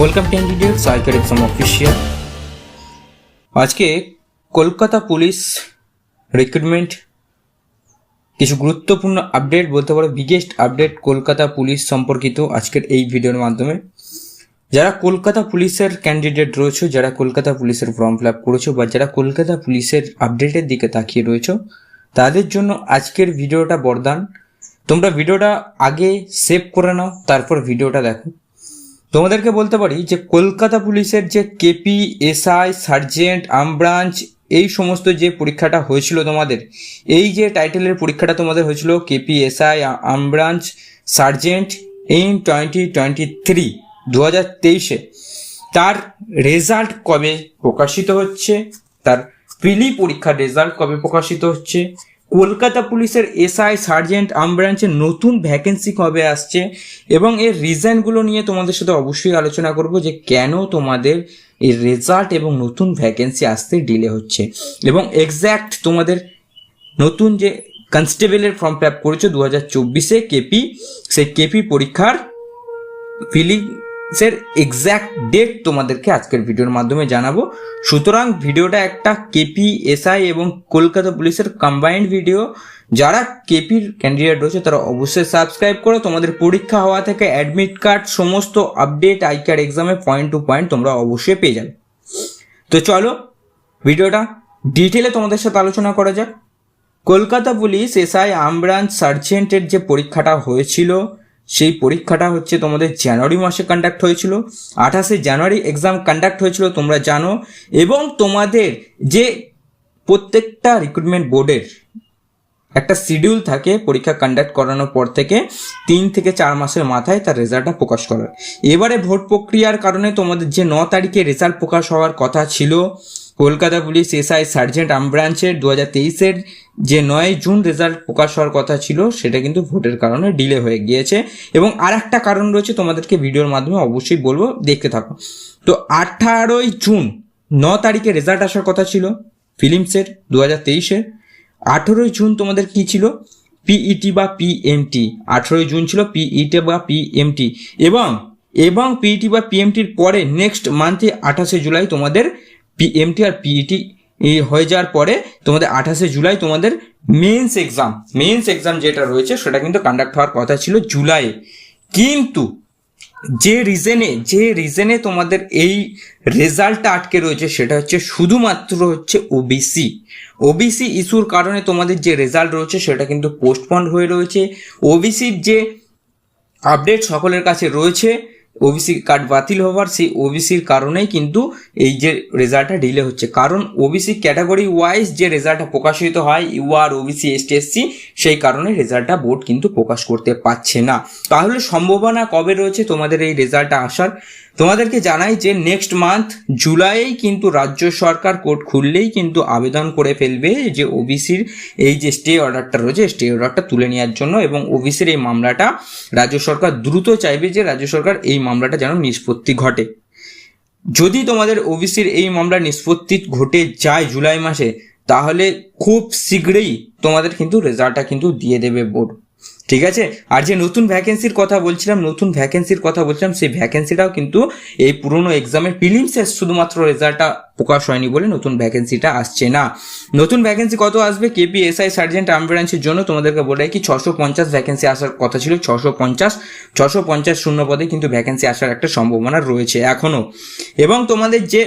Welcome candidates আইকার exam official আজকে Kolkata police recruitment কিছু গুরুত্বপূর্ণ আপডেট বলতে পারো বিগেস্ট আপডেট কলকাতা পুলিশ সম্পর্কিত আজকের এই ভিডিওর মাধ্যমে। যারা কলকাতা পুলিশের ক্যান্ডিডেট রয়েছে, যারা কলকাতা পুলিশের ফর্ম ফিল আপ করেছ বা যারা কলকাতা পুলিশের আপডেটের দিকে তাকিয়ে রয়েছো, তাদের জন্য আজকের ভিডিওটা বরদান। তোমরা ভিডিওটা আগে সেভ করে নাও, তারপর ভিডিওটা দেখো। তোমাদেরকে বলতে পারি যে কলকাতা পুলিশের যে কেপি, এসআই, সার্জেন্ট, আমব্রাঞ্চ, এই সমস্ত যে পরীক্ষাটা হয়েছিল তোমাদের, এই যে টাইটেলের পরীক্ষাটা তোমাদের হয়েছিল, KP, SI, armed branch, sergeant in twenty twenty three দু হাজার তেইশে, তার রেজাল্ট কবে প্রকাশিত হচ্ছে? তার প্রিলি পরীক্ষার রেজাল্ট কবে প্রকাশিত হচ্ছে? কলকাতা পুলিশের এসআই সার্জেন্ট আমব্রাঞ্চের নতুন ভ্যাকেন্সি কবে আসছে এবং এর রিজনগুলো নিয়ে তোমাদের সাথে অবশ্যই আলোচনা করব যে কেন তোমাদের এই রেজাল্ট এবং নতুন ভ্যাকেন্সি আসতে ডিলে হচ্ছে। এবং এক্স্যাক্ট তোমাদের নতুন যে কনস্টেবলের ফর্ম ফিল আপ করেছ দু হাজার চব্বিশে কেপি, সেই কেপি পরীক্ষার ফিলিংসের এক্স্যাক্ট ডেট তোমাদেরকে আজকের ভিডিওর মাধ্যমে জানাব। সুতরাং ভিডিওটা একটা কেপি এসআই এবং কলকাতা পুলিশের কম্বাইন্ড ভিডিও যারা কেপির ক্যান্ডিডেট রয়েছে, তারা অবশ্যই সাবস্ক্রাইব করো। তোমাদের পরীক্ষা হওয়া থেকে অ্যাডমিট কার্ড সমস্ত আপডেট আই কার্ড এক্সামে পয়েন্ট টু পয়েন্ট তোমরা অবশ্যই পেয়ে যাবে। তো চলো, ভিডিওটা ডিটেলে তোমাদের সাথে আলোচনা করা যাক। Kolkata police SI armed branch সার্জেন্টের যে পরীক্ষাটা হয়েছিল সেই পরীক্ষাটা হচ্ছে তোমাদের জানুয়ারি মাসে কন্ডাক্ট হয়েছিল, আঠাশে জানুয়ারি এক্সাম কন্ডাক্ট হয়েছিল, তোমরা জানো, এবং তোমাদের যে প্রত্যেকটা রিক্রুটমেন্ট বোর্ডের একটা শিডিউল থাকে পরীক্ষা কন্ডাক্ট করানোর পর থেকে, তিন থেকে চার মাসের মাথায় তার রেজাল্টটা প্রকাশ করার। এবারে ভোট প্রক্রিয়ার কারণে তোমাদের যে ন তারিখে রেজাল্ট প্রকাশ হওয়ার কথা ছিল কলকাতা পুলিশ এসআই সার্জেন্ট আমব্রাঞ্চের দু হাজার তেইশের যে নয় জুন রেজাল্ট প্রকাশ হওয়ার কথা ছিল, সেটা কিন্তু ভোটের কারণে ডিলে হয়ে গিয়েছে। এবং আর একটা কারণ রয়েছে, তোমাদেরকে ভিডিওর মাধ্যমে অবশ্যই বলব, দেখতে থাকো। তো আঠারোই জুন, ন তারিখে রেজাল্ট আসার কথা ছিল ফিলিমসের দু হাজার তেইশের আঠেরোই জুন তোমাদের কি ছিল? পিইটি বা পিএমটি আঠেরোই জুন ছিল পিইটি বা পিএমটি এবং এবং পিইটি বা পিএমটির পরে নেক্সট মান্থে আঠাশে জুলাই তোমাদের পিএমটি আর পিইটি হয়ে যাওয়ার পরে তোমাদের আঠাশে জুলাই তোমাদের মেন্স এক্সাম মেন্স এক্সাম যেটা রয়েছে সেটা কিন্তু কন্ডাক্ট হওয়ার কথা ছিল জুলাইয়ে কিন্তু যে রিজনে যে রিজনে তোমাদের এই রেজাল্টটা আটকে রয়েছে সেটা হচ্ছে শুধুমাত্র হচ্ছে ওবিসি ওবিসি ইস্যুর কারণে তোমাদের যে রেজাল্ট রয়েছে সেটা কিন্তু পোস্টপন্ড হয়ে রয়েছে। ওবিসির যে আপডেট সকলের কাছে রয়েছে ওবিসি কার্ড বাতিল হওয়ার সেই ওবিসির কারণেই কিন্তু এই যে রেজাল্টটা ডিলে হচ্ছে। কারণ ওবিসি ক্যাটাগরি ওয়াইজ যে রেজাল্টটা প্রকাশিত হয় ইউআর ওবিসি এসটি এসসি সেই কারণে রেজাল্টটা বোর্ড কিন্তু প্রকাশ করতে পারছে না। তাহলে সম্ভাবনা কবে রয়েছে তোমাদের এই রেজাল্টটা আসার? তোমাদেরকে জানাই যে নেক্সট মান্থ জুলাইয়েই কিন্তু রাজ্য সরকার কোর্ট খুললেই কিন্তু আবেদন করে ফেলবে যে ওবিসির এই যে স্টে অর্ডারটা রয়েছে স্টে অর্ডারটা তুলে নেওয়ার জন্য এবং ওবিসির এই মামলাটা রাজ্য সরকার দ্রুত চাইবে যে রাজ্য সরকার এই মামলাটা যেন নিষ্পত্তি ঘটে। যদি তোমাদের ওবিসির এই মামলা নিষ্পত্তি ঘটে যায় জুলাই মাসে, তাহলে খুব শীঘ্রই তোমাদের কিন্তু রেজাল্টটা কিন্তু দিয়ে দেবে বোর্ড। ঠিক আছে? আর যে নতুন ভ্যাকেন্সির কথা বলছিলাম, নতুন ভ্যাকেন্সির কথা বলছিলাম, সেই ভ্যাকেন্সিটাও কিন্তু এই পুরনো এক্সামের প্রিলিমসের শুধুমাত্র রেজাল্টটা প্রকাশ হয়নি বলে নতুন ভ্যাকেন্সিটা আসছে না। নতুন ভ্যাকেন্সি কত আসবে? কেপি এসআই সার্জেন্ট অ্যাম্বুলেন্সের জন্য তোমাদেরকে বলে কি ছশো পঞ্চাশ ভ্যাকেন্সি আসার কথা ছিল, ছশো পঞ্চাশ ছশো পঞ্চাশ শূন্য পদে কিন্তু ভ্যাকেন্সি আসার একটা সম্ভাবনা রয়েছে এখনও এবং তোমাদের যে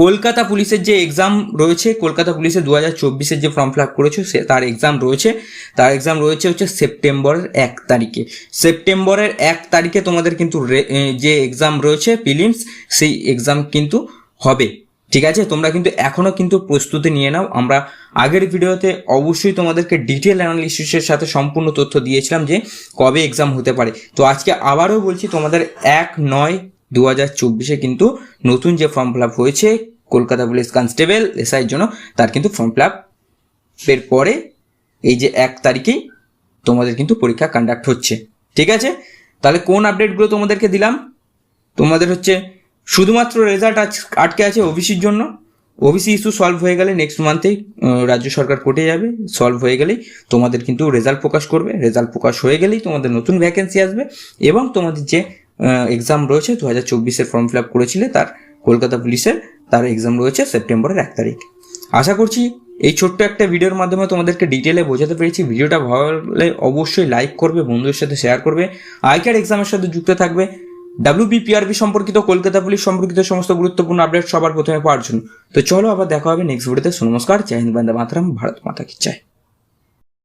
কলকাতা পুলিশের যে এক্সাম রয়েছে, কলকাতা পুলিশের দু হাজার চব্বিশের যে ফর্ম ফিল আপ করেছ, সে তার এক্সাম রয়েছে। তার এক্সাম রয়েছে হচ্ছে সেপ্টেম্বরের এক তারিখে। সেপ্টেম্বরের এক তারিখে তোমাদের কিন্তু যে এক্সাম রয়েছে ফিলিমস সেই এক্সাম কিন্তু হবে। ঠিক আছে? তোমরা কিন্তু এখনও কিন্তু প্রস্তুতি নিয়ে নাও। আমরা আগের ভিডিওতে অবশ্যই তোমাদেরকে ডিটেল অ্যানালিসিসের সাথে সম্পূর্ণ তথ্য দিয়েছিলাম যে কবে এক্সাম হতে পারে। তো আজকে আবারও বলছি, তোমাদের এক নয় দু হাজার চব্বিশে কিন্তু নতুন যে ফর্ম ফিল আপ হয়েছে, কলকাতা পুলিশ কনস্টেবল এসআইয়ের জন্য, তার কিন্তু ফর্ম ফিল এর পরে এই যে এক তারিখেই তোমাদের কিন্তু পরীক্ষা কন্ডাক্ট হচ্ছে। ঠিক আছে? তাহলে কোন আপডেটগুলো তোমাদেরকে দিলাম? তোমাদের হচ্ছে শুধুমাত্র রেজাল্ট আজ আটকে আছে ওবিসির জন্য। ওবিসি ইস্যু সলভ হয়ে গেলে নেক্সট মান্থেই রাজ্য সরকার কোর্টে যাবে। সলভ হয়ে গেলেই তোমাদের কিন্তু রেজাল্ট প্রকাশ করবে। রেজাল্ট প্রকাশ হয়ে গেলেই তোমাদের নতুন ভ্যাকেন্সি আসবে এবং তোমাদের যে এক্সাম রয়েছে দু হাজার চব্বিশের ফর্ম ফিল আপ করেছিলে তার কলকাতা পুলিশের, তার এক্সাম রয়েছে সেপ্টেম্বরের এক তারিখ। আশা করছি এই ছোট্ট একটা ভিডিওর মাধ্যমে তোমাদেরকে ডিটেলে বোঝাতে পেরেছি। ভিডিওটা ভালো অবশ্যই লাইক করবে, বন্ধুদের সাথে শেয়ার করবে। আইকার এক্সামের সাথে যুক্ত থাকবে। ডাব্লিউবিপিআরবি সম্পর্কিত, কলকাতা পুলিশ সম্পর্কিত সমস্ত গুরুত্বপূর্ণ আপডেট সবার প্রথমে পাওয়ার জন্য। তো চলো আবার দেখা হবে নেক্সট ভিডিওতে নমস্কার, জয় হিন্দ ভারত মাতা কি চায়।